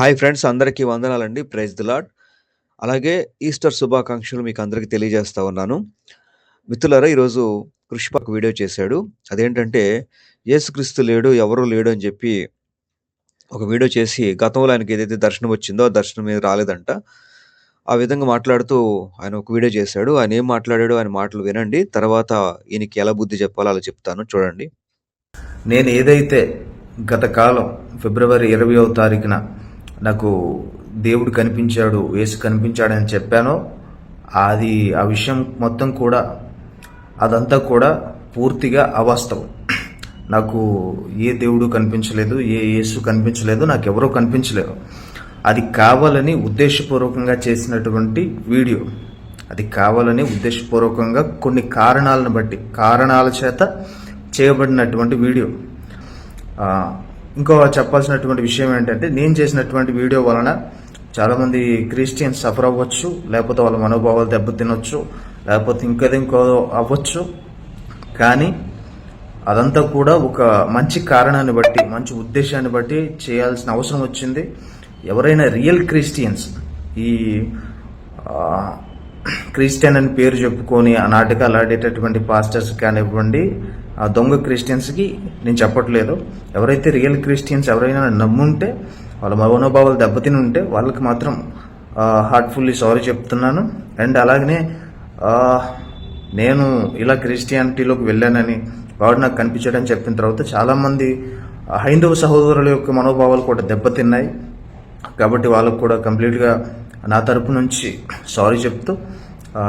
Hi friends అందరికీ వందనాలండి. Praise the Lord అలాగే ఈస్టర్ శుభాకాంక్షలు మీకు అందరికీ తెలియజేస్తా ఉన్నాను. మిత్రులారా ఈరోజు కృషిప వీడియో చేశాడు. అదేంటంటే యేసుక్రీస్తు లేడు, ఎవరు లేడు అని చెప్పి ఒక వీడియో చేసి గతంలో ఆయనకి ఏదైతే దర్శనం వచ్చిందో ఆ దర్శనం మీద రాలేదంట. ఆ విధంగా మాట్లాడుతూ ఆయన ఒక వీడియో చేశాడు. ఆయన ఏం మాట్లాడాడు ఆయన మాటలు వినండి. తర్వాత ఈయనకి ఎలా బుద్ధి చెప్పాలో అలా చెప్తాను చూడండి. నేను ఏదైతే గత కాలం ఫిబ్రవరి ఇరవయో తారీఖున నాకు దేవుడు కనిపించాడు యేసు కనిపించాడని చెప్పానో అది ఆ విషయం మొత్తం కూడా అదంతా కూడా పూర్తిగా అవాస్తవం. నాకు ఏ దేవుడు కనిపించలేదు ఏ యేసు కనిపించలేదు నాకు ఎవరో కనిపించలేదు. అది కావాలని ఉద్దేశపూర్వకంగా చేసినటువంటి వీడియో. అది కావాలని ఉద్దేశపూర్వకంగా కొన్ని కారణాలను బట్టి కారణాల చేత చేయబడినటువంటి వీడియో. ఇంకో చెప్పాల్సినటువంటి విషయం ఏంటంటే నేను చేసినటువంటి వీడియో వలన చాలామంది క్రిస్టియన్స్ సఫర్ అవ్వచ్చు లేకపోతే వాళ్ళ మనోభావాలు దెబ్బతినొచ్చు లేకపోతే ఇంకది ఇంకో అవ్వచ్చు. కానీ అదంతా కూడా ఒక మంచి కారణాన్ని బట్టి మంచి ఉద్దేశాన్ని బట్టి చేయాల్సిన అవసరం వచ్చింది. ఎవరైనా రియల్ క్రిస్టియన్స్ ఈ క్రిస్టియన్ అని పేరు చెప్పుకొని ఆ నాటకాలు ఆడేటటువంటి పాస్టర్స్ కానివ్వండి ఆ దొంగ క్రిస్టియన్స్కి నేను చెప్పట్లేదు. ఎవరైతే రియల్ క్రిస్టియన్స్ ఎవరైనా నమ్ముంటే వాళ్ళ మనోభావాలు దెబ్బతిని ఉంటే వాళ్ళకి మాత్రం హార్ట్ఫుల్లీ సారీ చెప్తున్నాను. అండ్ అలాగనే నేను ఇలా క్రిస్టియానిటీలోకి వెళ్ళానని వాడు నాకు కనిపించాడని చెప్పిన తర్వాత చాలామంది హైందవ సహోదరుల యొక్క మనోభావాలు కూడా దెబ్బతిన్నాయి. కాబట్టి వాళ్ళకు కూడా కంప్లీట్గా నా తరపు నుంచి సారీ చెప్తూ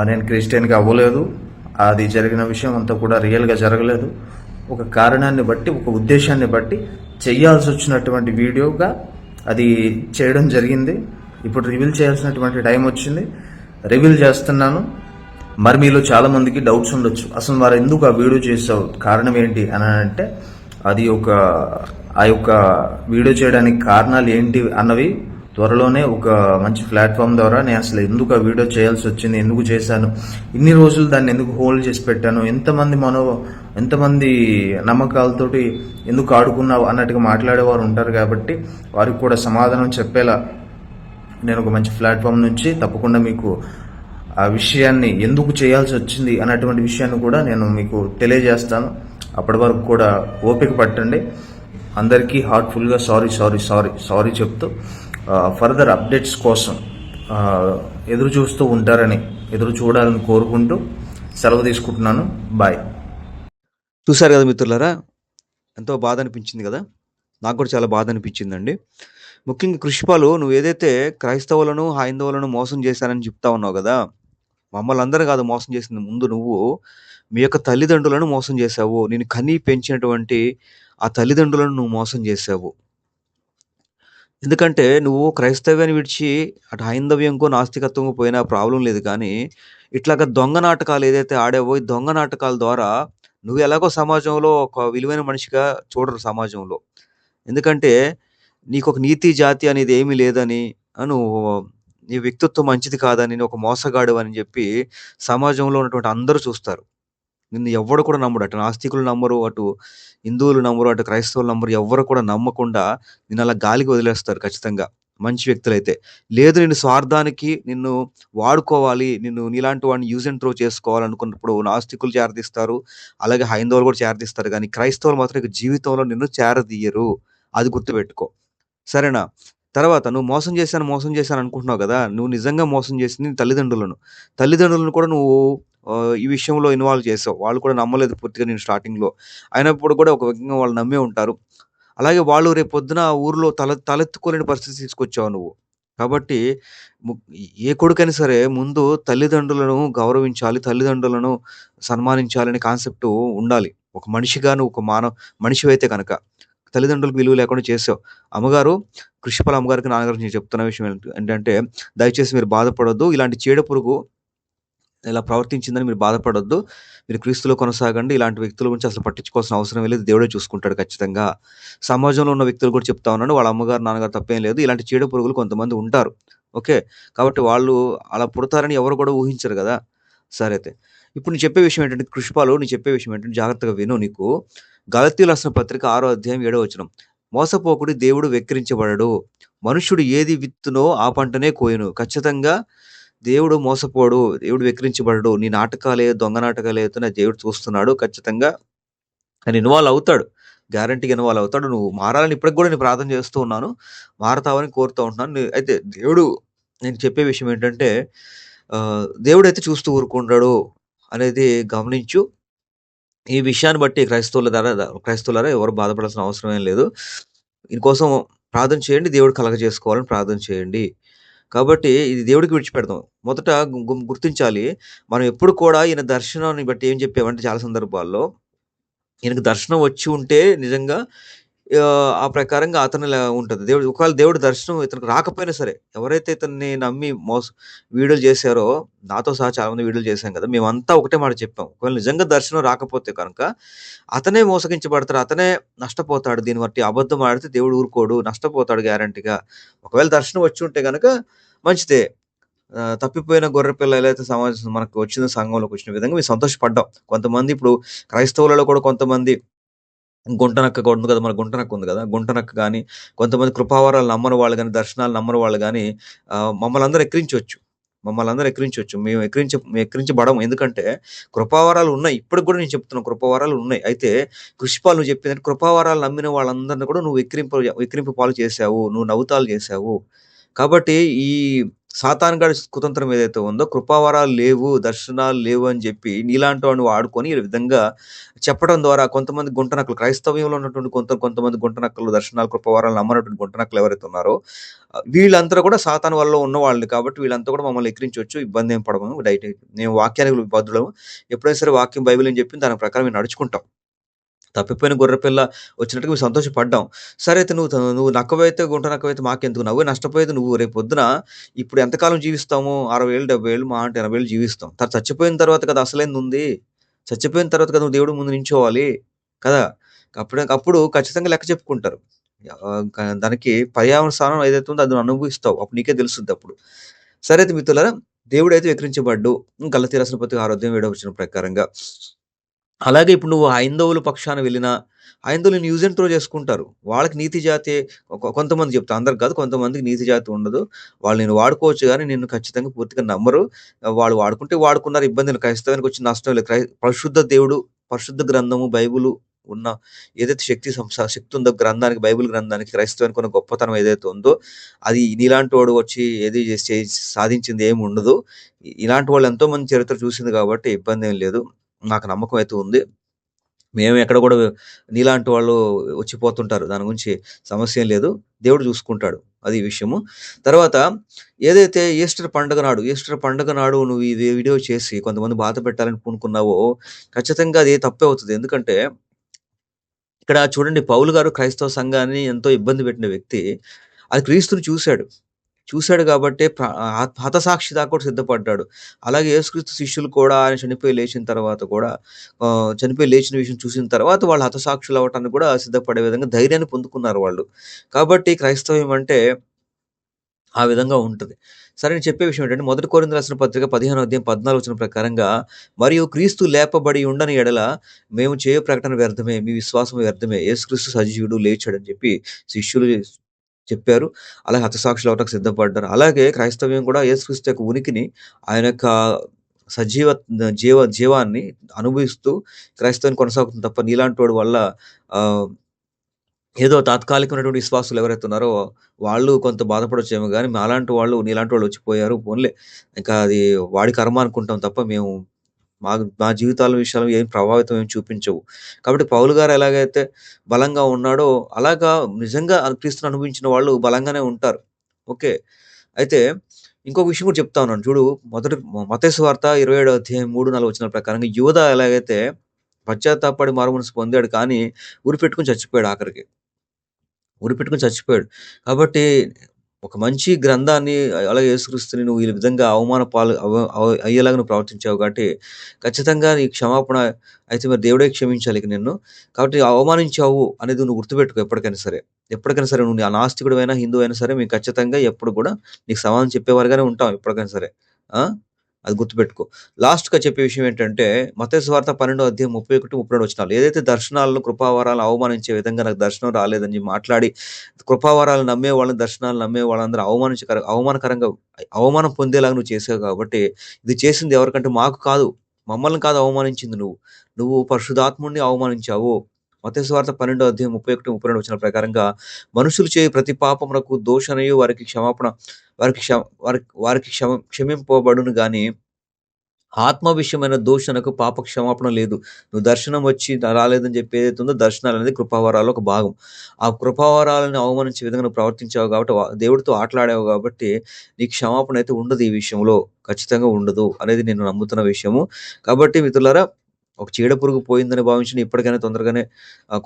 నేను క్రిస్టియన్గా అవ్వలేదు. అది జరిగిన విషయం అంతా కూడా రియల్గా జరగలేదు. ఒక కారణాన్ని బట్టి ఒక ఉద్దేశాన్ని బట్టి చేయాల్సి వచ్చినటువంటి వీడియోగా అది చేయడం జరిగింది. ఇప్పుడు రివీల్ చేయాల్సినటువంటి టైం వచ్చింది. రివీల్ చేస్తున్నాను. మరి మీలో చాలామందికి డౌట్స్ ఉండొచ్చు. అసలు మరి ఎందుకు ఆ వీడియో చేసావు కారణం ఏంటి అని అంటే అది ఒక ఆ యొక్క వీడియో చేయడానికి కారణాలు ఏంటి అన్నవి త్వరలోనే ఒక మంచి ప్లాట్ఫామ్ ద్వారా నేను అసలు ఎందుకు ఆ వీడియో చేయాల్సి వచ్చింది ఎందుకు చేశాను ఇన్ని రోజులు దాన్ని ఎందుకు హోల్డ్ చేసి పెట్టాను ఎంతమంది మనో ఎంతమంది నమ్మకాలతోటి ఎందుకు ఆడుకున్నావు అన్నట్టుగా మాట్లాడేవారు ఉంటారు కాబట్టి వారికి కూడా సమాధానం చెప్పేలా నేను ఒక మంచి ప్లాట్ఫామ్ నుంచి తప్పకుండా మీకు ఆ విషయాన్ని ఎందుకు చేయాల్సి వచ్చింది అన్నటువంటి విషయాన్ని కూడా నేను మీకు తెలియజేస్తాను. అప్పటి వరకు కూడా ఓపిక పట్టండి. అందరికీ హార్ట్ఫుల్గా సారీ సారీ సారీ సారీ చెప్తూ ఫర్దర్ అప్డేట్స్ కోసం ఎదురు చూస్తూ ఉంటారని ఎదురు చూడాలని కోరుకుంటూ సెలవు తీసుకుంటున్నాను. బాయ్ చూశారు కదా మిత్రులారా? ఎంతో బాధ అనిపించింది కదా? నాకు కూడా చాలా బాధ అనిపించిందండి ముఖ్యంగా కృషిపాలు నువ్వు ఏదైతే క్రైస్తవులను హైందవులను మోసం చేశానని చెప్తా ఉన్నావు కదా? మమ్మల్ని అందరూ కాదు మోసం చేసింది ముందు నువ్వు మీ యొక్క తల్లిదండ్రులను మోసం చేశావు. నేను కనీ పెంచినటువంటి ఆ తల్లిదండ్రులను నువ్వు మోసం చేశావు. ఎందుకంటే నువ్వు క్రైస్తవ్యాన్ని విడిచి అటు హైందవ్యంకో నాస్తికత్వంకో పోయినా ప్రాబ్లం లేదు కానీ ఇట్లాగా దొంగ నాటకాలు ఏదైతే ఆడావో ఈ దొంగ నాటకాల ద్వారా నువ్వు ఎలాగో సమాజంలో ఒక విలువైన మనిషిగా చూడరు సమాజంలో. ఎందుకంటే నీకు ఒక నీతి జాతి అనేది ఏమీ లేదని నువ్వు నీ వ్యక్తిత్వం మంచిది కాదని ఒక మోసగాడు అని చెప్పి సమాజంలో ఉన్నటువంటి అందరూ చూస్తారు. నిన్ను ఎవ్వడు కూడా నమ్మడు. అటు నాస్తికులు నమ్మరు అటు హిందువులు నమ్మరు అటు క్రైస్తవులు నమ్మరు. ఎవ్వరు కూడా నమ్మకుండా నిన్ను అలా గాలికి వదిలేస్తారు ఖచ్చితంగా. మంచి వ్యక్తులైతే. లేదు నిన్ను స్వార్థానికి నిన్ను వాడుకోవాలి నిన్ను నీలాంటి వాడిని యూజ్ అండ్ త్రో చేసుకోవాలనుకున్నప్పుడు నాస్తికులు చేరదీస్తారు. అలాగే హైందవులు కూడా చేరదీస్తారు. కానీ క్రైస్తవులు మాత్రం ఇక జీవితంలో నిన్ను చేరదీయరు. అది గుర్తుపెట్టుకో. సరేనా? తర్వాత నువ్వు మోసం చేశాను మోసం చేశాను అనుకుంటున్నావు కదా నువ్వు నిజంగా మోసం చేసింది తల్లిదండ్రులను. తల్లిదండ్రులను కూడా నువ్వు ఈ విషయంలో ఇన్వాల్వ్ చేసావు. వాళ్ళు కూడా నమ్మలేదు పూర్తిగా నేను స్టార్టింగ్లో. అయినప్పుడు కూడా ఒక విధంగా వాళ్ళు నమ్మే ఉంటారు. అలాగే వాళ్ళు రేపు పొద్దున ఊర్లో తల తలెత్తుకోలేని పరిస్థితి తీసుకొచ్చావు నువ్వు. కాబట్టి ఏ కొడుకైనా సరే ముందు తల్లిదండ్రులను గౌరవించాలి తల్లిదండ్రులను సన్మానించాలనే కాన్సెప్ట్ ఉండాలి. ఒక మనిషిగా నువ్వు ఒక మానవ మనిషివైతే కనుక. తల్లిదండ్రులకు విలువ లేకుండా చేసావు. అమ్మగారు కృషిపల అమ్మగారికి నాన్నగారికి నేను చెప్తున్న విషయం ఏంటంటే దయచేసి మీరు బాధపడొద్దు. ఇలాంటి చీడ పురుగు ఇలా ప్రవర్తించిందని మీరు బాధపడొద్దు. మీరు క్రీస్తులో కొనసాగండి. ఇలాంటి వ్యక్తుల గురించి అసలు పట్టించుకోవాల్సిన అవసరం లేదు. దేవుడే చూసుకుంటాడు ఖచ్చితంగా. సమాజంలో ఉన్న వ్యక్తులు కూడా చెప్తా ఉన్నాను. వాళ్ళ అమ్మగారు నాన్నగారు తప్పేం లేదు. ఇలాంటి చీడ పురుగులు కొంతమంది ఉంటారు. ఓకే? కాబట్టి వాళ్ళు అలా పుడతారని ఎవరు కూడా ఊహించరు కదా. సరే అయితే. ఇప్పుడు నేను చెప్పే విషయం ఏంటంటే కృషిపాలు నేను చెప్పే విషయం ఏంటంటే జాగ్రత్తగా విను నీకు గలతీలు రాసిన పత్రిక ఆరో అధ్యాయం ఏడో వచనం మోసపోకుడి దేవుడు వెక్కిరించబడడు. మనుష్యుడు ఏది విత్తునో ఆ పంటనే కోయను ఖచ్చితంగా దేవుడు మోసపోడు. దేవుడు వెక్కిరించబడడు. నీ నాటకాలే దొంగ నాటకాలేదైతే దేవుడు చూస్తున్నాడు. ఖచ్చితంగా ఆయన ఇన్వాల్వ్ అవుతాడు. గ్యారంటీగా ఇన్వాల్వ్ అవుతాడు. నువ్వు మారాలని ఇప్పటికి కూడా నేను ప్రార్థన చేస్తూ ఉన్నాను. మారతావని కోరుతూ ఉంటున్నాను. అయితే దేవుడు నేను చెప్పే విషయం ఏంటంటే దేవుడు అయితే చూస్తూ ఊరుకుంటాడు అనేది గమనించు. ఈ విషయాన్ని బట్టి క్రైస్తవుల ద్వారా క్రైస్తవులారా ఎవరు బాధపడాల్సిన అవసరం ఏం లేదు. దీనికోసం ప్రార్థన చేయండి. దేవుడు కలగజేసుకోవాలని ప్రార్థన చేయండి. కాబట్టి ఇది దేవుడికి విడిచిపెడదాం. మొదట గుర్తించాలి. మనం ఎప్పుడు కూడా ఈయన దర్శనాన్ని బట్టి ఏం చెప్పామంటే చాలా సందర్భాల్లో ఈయనకు దర్శనం వచ్చి ఉంటే నిజంగా ఆ ప్రకారంగా అతనిలా ఉంటుంది దేవుడు ఒకవేళ దేవుడి దర్శనం ఇతనికి రాకపోయినా సరే, ఎవరైతే ఇతన్ని నమ్మి మోస వీడియోలు చేశారో నాతో సహా చాలామంది వీడియోలు చేశాం కదా! మేమంతా ఒకటే మాట చెప్పాం. ఒకవేళ నిజంగా దర్శనం రాకపోతే కనుక అతనే మోసగించబడతాడు. అతనే నష్టపోతాడు. దీన్ని బట్టి అబద్ధం ఆడితే దేవుడు ఊరుకోడు. నష్టపోతాడు గ్యారంటీగా. ఒకవేళ దర్శనం వచ్చి ఉంటే కనుక మంచిదే. తప్పిపోయిన గొర్రె పిల్ల ఎలా అయితే సమాజం మనకు వచ్చిన సంఘంలోకి వచ్చిన విధంగా మేము సంతోషపడ్డాం. కొంతమంది ఇప్పుడు క్రైస్తవులలో కూడా కొంతమంది గుంటనక్క కూడా ఉంది కదా! మన గుంటనక్క ఉంది కదా! గుంటనక్క కానీ కొంతమంది కృపావరాలు నమ్మని వాళ్ళు కానీ దర్శనాలు నమ్మని వాళ్ళు కానీ మమ్మల్ని అందరూ ఎక్కిరించవచ్చు మమ్మల్ని అందరూ ఎక్కిరించవచ్చు మేము ఎక్కిరించ ఎక్కిరించబడము. ఎందుకంటే కృపావరాలు ఉన్నాయి. ఇప్పటికి కూడా నేను చెప్తున్నాను కృపావరాలు ఉన్నాయి. అయితే కృషిపాలు నువ్వు చెప్పిందంటే కృపావరాలు నమ్మిన వాళ్ళందరిని కూడా నువ్వు ఎక్కిరింపు ఎక్కిరింపు పాలు చేశావు. నువ్వు నవ్వుతాలు చేశావు. కాబట్టి ఈ సాతాన్ గాడి కుతంత్రం ఏదైతే ఉందో కృపావరాలు లేవు, దర్శనాలు లేవు అని చెప్పి నీలాంటి వాడిని వాడుకొని ఈ విధంగా చెప్పడం ద్వారా కొంతమంది గుంటనక్కలు క్రైస్తవ్యంలో ఉన్నటువంటి కొంత కొంతమంది గుంటనక్కలు దర్శనాలు, కృపావరాలు నమ్మనటువంటి గుంటనక్కలు ఎవరైతే ఉన్నారో వీళ్ళంతా కూడా సాతాన్ వల్ల ఉన్నవాళ్ళు కాబట్టి వీళ్ళంతా కూడా మమ్మల్ని ఎక్కిరించవచ్చు ఇబ్బంది ఏం పడము. డైట్ మేము వాక్యానికి భద్రులము ఎప్పుడైనా సరే వాక్యం బైబిల్ అని చెప్పి దాని ప్రకారం మేము నడుచుకుంటాం. తప్పిపోయిన గొర్రెపిల్ల వచ్చినట్టుగా మేము సంతోషపడ్డాం. సరే అయితే నువ్వు నువ్వు నక్కవైతే, గుంట నక్కవైతే మాకెందుకు? నవ్వే నష్టపోయేది నువ్వు. రేపు పొద్దున ఇప్పుడు ఎంతకాలం జీవిస్తాము? 60 ఏళ్ళు, 70 ఏళ్ళు మా అంటే 80 ఏళ్ళు జీవిస్తాం. తర్వాత చచ్చిపోయిన తర్వాత కదా అసలైందుంది. చచ్చిపోయిన తర్వాత కదా నువ్వు దేవుడు ముందు నించోవాలి. కదా! అప్పుడే అప్పుడు ఖచ్చితంగా లెక్క చెప్పుకుంటారు. దానికి పర్యావరణ స్థానం ఏదైతే ఉందో అది అనుభవిస్తావు. అప్పుడు నీకే తెలుస్తుంది అప్పుడు సరే అయితే మిత్రులారా దేవుడు అయితే వికరించబడ్డు గలతీ రాసిన పత్రిక 6 అధ్యాయం 7 వచనం ప్రకారంగా. అలాగే ఇప్పుడు నువ్వు హైందవుల పక్షాన వెళ్ళినా, హైందవులు న్యూజ్ యూజ్ అండ్ త్రో చేసుకుంటారు. వాళ్ళకి నీతి జాతి కొంతమంది చెప్తా అందరికి కాదు. కొంతమందికి నీతి జాతి ఉండదు. వాళ్ళు నేను వాడుకోవచ్చు కానీ నేను ఖచ్చితంగా పూర్తిగా నమ్మరు. వాళ్ళు వాడుకుంటే వాడుకున్నారు ఇబ్బంది క్రైస్తవానికి వచ్చిన నష్టం లేదు. క్రై పరిశుద్ధ దేవుడు, పరిశుద్ధ గ్రంథము బైబిలు ఉన్న ఏదైతే శక్తి సంస శక్తి ఉందో గ్రంథానికి బైబిల్ గ్రంథానికి క్రైస్తవానికి ఉన్న గొప్పతనం ఏదైతే ఉందో అది నీలాంటి వాడు వచ్చి ఏది సాధించింది ఏమి ఉండదు. ఇలాంటి వాళ్ళు ఎంతో మంది చరిత్ర చూసింది కాబట్టి ఇబ్బంది ఏం లేదు. నాకు నమ్మకం అయితే ఉంది. మేము ఎక్కడ కూడా నీలాంటి వాళ్ళు వచ్చిపోతుంటారు. దాని గురించి సమస్య ఏం లేదు. దేవుడు చూసుకుంటాడు. అది విషయము. తర్వాత ఏదైతే ఈస్టర్ పండుగ నాడు, ఈస్టర్ పండుగ నాడు నువ్వు ఇది వీడియో చేసి కొంతమంది బాధ పెట్టాలని పూనుకున్నావో ఖచ్చితంగా అది తప్పే అవుతుంది ఎందుకంటే ఇక్కడ చూడండి పౌలు గారు క్రైస్తవ సంఘాన్ని ఎంతో ఇబ్బంది పెట్టిన వ్యక్తి. అది క్రీస్తుని చూశాడు చూశాడు కాబట్టే హతసాక్షి దాకా కూడా సిద్ధపడ్డాడు. అలాగే యేసుక్రీస్తు శిష్యులు కూడా ఆయన చనిపోయి లేచిన తర్వాత కూడా చనిపోయి లేచిన విషయం చూసిన తర్వాత వాళ్ళు హతసాక్షులు అవ్వటానికి కూడా సిద్ధపడే విధంగా ధైర్యాన్ని పొందుకున్నారు వాళ్ళు. కాబట్టి క్రైస్తవ్యం అంటే ఆ విధంగా ఉంటుంది సరే నేను చెప్పే విషయం ఏంటంటే మొదటి కొరింథీయులకు రాసిన పత్రిక 15 అధ్యాయం పద్నాలుగు వచ్చిన ప్రకారంగా మరియు క్రీస్తు లేపబడి ఉండని ఎడల మేము చేయ ప్రకటన వ్యర్థమే. మీ విశ్వాసం వ్యర్థమే. యేసుక్రీస్తు సజీవుడు లేచాడని చెప్పి శిష్యులు చెప్పారు. అలాగే హతసాక్షులు అవటకు సిద్ధపడ్డారు. అలాగే క్రైస్తవ్యం కూడా యేసుక్రీస్తు యొక్క ఉనికిని ఆయన యొక్క సజీవ జీవ జీవాన్ని అనుభవిస్తూ క్రైస్తవాన్ని కొనసాగుతుంది తప్ప నీలాంటి వాడు వల్ల ఏదో తాత్కాలికమైనటువంటి విశ్వాసులు ఎవరైతే ఉన్నారో వాళ్ళు కొంత బాధపడొచ్చేమో గానీ మాలాంటి వాళ్ళు నీలాంటి వాళ్ళు వచ్చిపోయారు. పోన్లే ఇంకా అది వాడి కర్మ అనుకుంటాం తప్ప మేము మా మా జీవితాల విషయాలు ఏం ప్రభావితం ఏమి చూపించవు. కాబట్టి పౌలు గారు ఎలాగైతే బలంగా ఉన్నాడో అలాగా నిజంగా క్రీస్తుని అనుభవించిన వాళ్ళు బలంగానే ఉంటారు. ఓకే. అయితే ఇంకొక విషయం కూడా చెప్తా ఉన్నాను. చూడు మొదటి మతేశ్వరు వార్త ఇరవై ఏడు అధ్యాయం మూడు నాలుగు వచ్చిన ప్రకారంగా యువత ఎలాగైతే పశ్చాత్తాపడి మారుమనసు పొందాడు కానీ ఉరిపెట్టుకొని చచ్చిపోయాడు ఆఖరికి. ఉరిపెట్టుకొని చచ్చిపోయాడు. కాబట్టి ఒక మంచి గ్రంథాన్ని అలాగే యేసుక్రీస్తుని నువ్వు ఈ విధంగా అవమాన పాలు అయ్యేలాగా నువ్వు ప్రవర్తించావు కాబట్టి ఖచ్చితంగా నీ క్షమాపణ అయితే మరి దేవుడే క్షమించాలి ఇక నిన్ను. కాబట్టి అవమానించావు అనేది నువ్వు గుర్తుపెట్టుకో ఎప్పటికైనా సరే. ఎప్పటికైనా సరే నువ్వు నాస్తికుడు అయినా హిందూ అయినా సరే మేము ఖచ్చితంగా ఎప్పుడు కూడా నీకు సమాధానం చెప్పేవారుగానే ఉంటాం ఎప్పటికైనా సరే. అది గుర్తుపెట్టుకో. లాస్ట్‌గా చెప్పే విషయం ఏంటంటే మతస్వార్థ పన్నెండో అధ్యాయం ముప్పై ఒకటి ముప్పై రెండు వచ్చినాలు ఏదైతే దర్శనాలను, కృపావరాలు అవమానించే విధంగా నాకు దర్శనం రాలేదని మాట్లాడి కృపావరాలు నమ్మే వాళ్ళని, దర్శనాలు నమ్మే వాళ్ళందరూ అవమానించకర అవమానకరంగా అవమానం పొందేలాగా నువ్వు చేసావు కాబట్టి ఇది చేసింది ఎవరికంటే మాకు కాదు. మమ్మల్ని కాదు అవమానించింది నువ్వు. నువ్వు పరిశుధాత్ముడిని అవమానించావు. మతేశ్వార్త పన్నెండో అధ్యాయం ముప్పై ఒకటి ముప్పై రెండు వచ్చిన ప్రకారంగా మనుషులు చేయు ప్రతి పాపమునకు దోషనయు వారికి క్షమాపణ వారికి క్ష వారికి వారికి క్షమ క్షమింపబడును కానీ ఆత్మ విషయమైన దోషణకు పాప క్షమాపణ లేదు. నువ్వు దర్శనం వచ్చి రాలేదని చెప్పి ఏదైతే ఉందో దర్శనాలనేది కృపావరాల్లో ఒక భాగం. ఆ కృపావరాలను అవమానించే విధంగా నువ్వు ప్రవర్తించావు కాబట్టి దేవుడితో ఆటలాడావు కాబట్టి నీకు క్షమాపణ అయితే ఉండదు ఈ విషయంలో. ఖచ్చితంగా ఉండదు అనేది నేను నమ్ముతున్న విషయము. కాబట్టి మిత్రులారా ఒక చీడ పురుగు పోయిందని భావించిన ఇప్పటికైనా తొందరగానే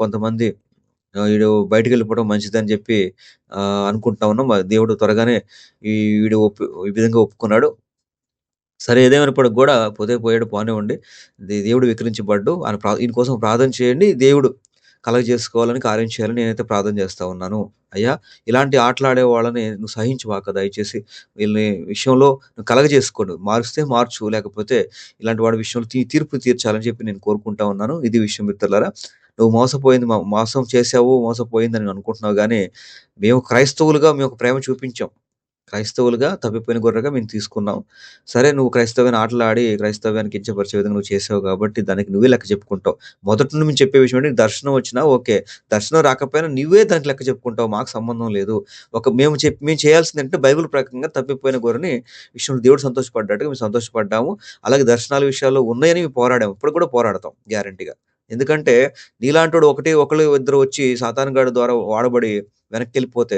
కొంతమంది వీడు ఈడు బయటికెళ్ళిపోవడం మంచిదని చెప్పి అనుకుంటా ఉన్నాం. దేవుడు త్వరగానే ఈ వీడు ఒప్పు ఈ విధంగా ఒప్పుకున్నాడు. సరే ఏదేమైనప్పటికి కూడా పోతే పోయాడు పోనివ్వండి. దేవుడు విక్రించబడ్డు ఆయన ప్రా ఈయన కోసం ప్రార్థన చేయండి. దేవుడు కలగజేసుకోవాలని, కార్యం చేయాలని నేనైతే ప్రార్థన చేస్తూ ఉన్నాను. అయ్యా! ఇలాంటి ఆటలాడే వాళ్ళని నువ్వు సహించమాక దయచేసి. వీళ్ళని విషయంలో నువ్వు కలగజేసుకోండి నువ్వు. మార్చు. లేకపోతే ఇలాంటి వాడి విషయంలో తీ తీర్పు తీర్చాలని చెప్పి నేను కోరుకుంటా ఉన్నాను. ఇది విషయం మిత్రులారా. నువ్వు మోసపోయింది మోసం చేసావు మోసపోయిందని నువ్వు అనుకుంటున్నావు కానీ మేము క్రైస్తవులుగా మేము ఒక ప్రేమ చూపించాం. క్రైస్తవులుగా తప్పిపోయిన గొర్రెగా మేము తీసుకున్నాం. సరే నువ్వు క్రైస్తవ్యాన్ని ఆటలాడి క్రైస్తవ్యాన్ని కించపరిచే విధంగా నువ్వు చేసావు కాబట్టి దానికి నువ్వే లెక్క చెప్పుకుంటావు. మొదటి నుండి మేము చెప్పే విషయం ఏంటంటే దర్శనం వచ్చినా ఓకే. దర్శనం రాకపోయినా నువ్వే దానికి లెక్క చెప్పుకుంటావు. మాకు సంబంధం లేదు. ఒక మేము చెప్పి మేము చేయాల్సిందేంటంటే బైబిల్ ప్రకారంగా తప్పిపోయిన గొర్రెని విషయంలో దేవుడు సంతోషపడ్డట్టుగా మేము సంతోషపడ్డాము. అలాగే దర్శనాల విషయాల్లో ఉన్నాయని మేము పోరాడాము. ఇప్పుడు కూడా పోరాడతాం గ్యారంటీగా. ఎందుకంటే నీలాంటి ఒకటి ఒకళ్ళు ఇద్దరు వచ్చి సాతానుగాడి ద్వారా వాడబడి వెనక్కి వెళ్ళిపోతే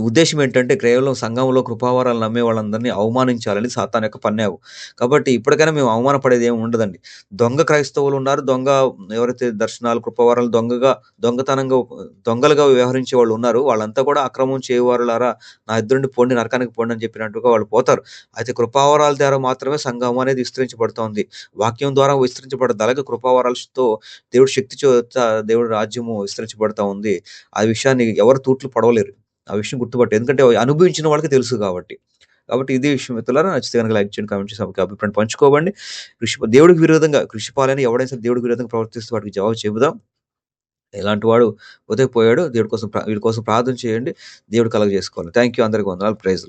ఉద్దేశం ఏంటంటే కేవలం సంఘంలో కృపావరాలు నమ్మే వాళ్ళందరినీ అవమానించాలని సాతాన్ యొక్క పన్నావు. కాబట్టి ఇప్పటికైనా మేము అవమానపడేది ఏమి ఉండదండి. దొంగ క్రైస్తవులు ఉన్నారు. దొంగ ఎవరైతే దర్శనాలు, కృపావరాలు దొంగగా దొంగతనంగా దొంగలుగా వ్యవహరించే వాళ్ళు ఉన్నారు. వాళ్ళంతా కూడా అక్రమం చేయవారులారా నా ఇద్దరుండి నుండి నరకానికి పోండి అని చెప్పినట్టుగా వాళ్ళు పోతారు. అయితే కృపావరాల ద్వారా మాత్రమే సంఘం అనేది విస్తరించబడుతోంది. వాక్యం ద్వారా విస్తరించబడదు. అలాగే కృపావరాలతో దేవుడు శక్తి చేత దేవుడి రాజ్యము విస్తరించబడతా ఉంది. ఆ విషయాన్ని ఎవరు తూట్లు పడవలేరు. ఆ విషయం గుర్తుపట్టు. ఎందుకంటే అనుభవించిన వాళ్ళకి తెలుసు కాబట్టి. కాబట్టి ఇదే విషయం మిత్రులారా. నచ్చితే కనుక లైక్ చేయండి, కామెంట్ చేసి అభిప్రాయం పంచుకోవండి. కృషి దేవుడికి విరోధంగా కృషి పాలని ఎవడైనా సరే దేవుడికి విరోధంగా ప్రవర్తిస్తూ వాడికి జవాబు చెబుదాం. ఇలాంటి వాడు ఉదయపోయాడు పోయాడు. దేవుడి కోసం వీడి కోసం ప్రార్థన చేయండి. దేవుడు కలుగజేసుకోవాలి. Thank you. అందరికి వందనాలు. ప్రైజ్